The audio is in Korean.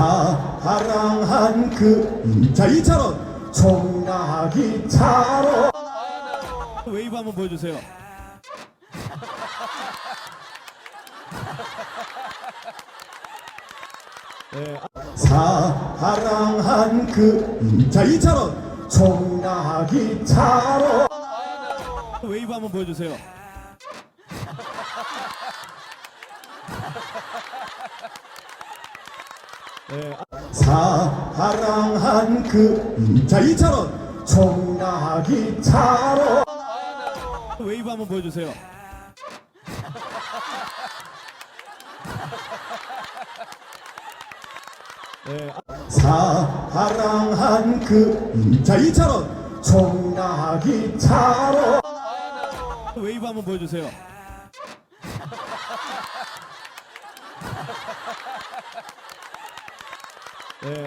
사랑한 그, 자, 이차로 총각이 차로. 웨이브 한번 보여주세요. 네, 사랑한 그, 자, 이차로 총각이 차로. 웨이브 한번 보여주세요. 네, 사랑한 그, 자, 이차로 총각이 차로. 웨이브 한번 보여주세요. 네, 사랑한 그, 자, 이차로 총각이 차로. 웨이브 한번 보여주세요. 네,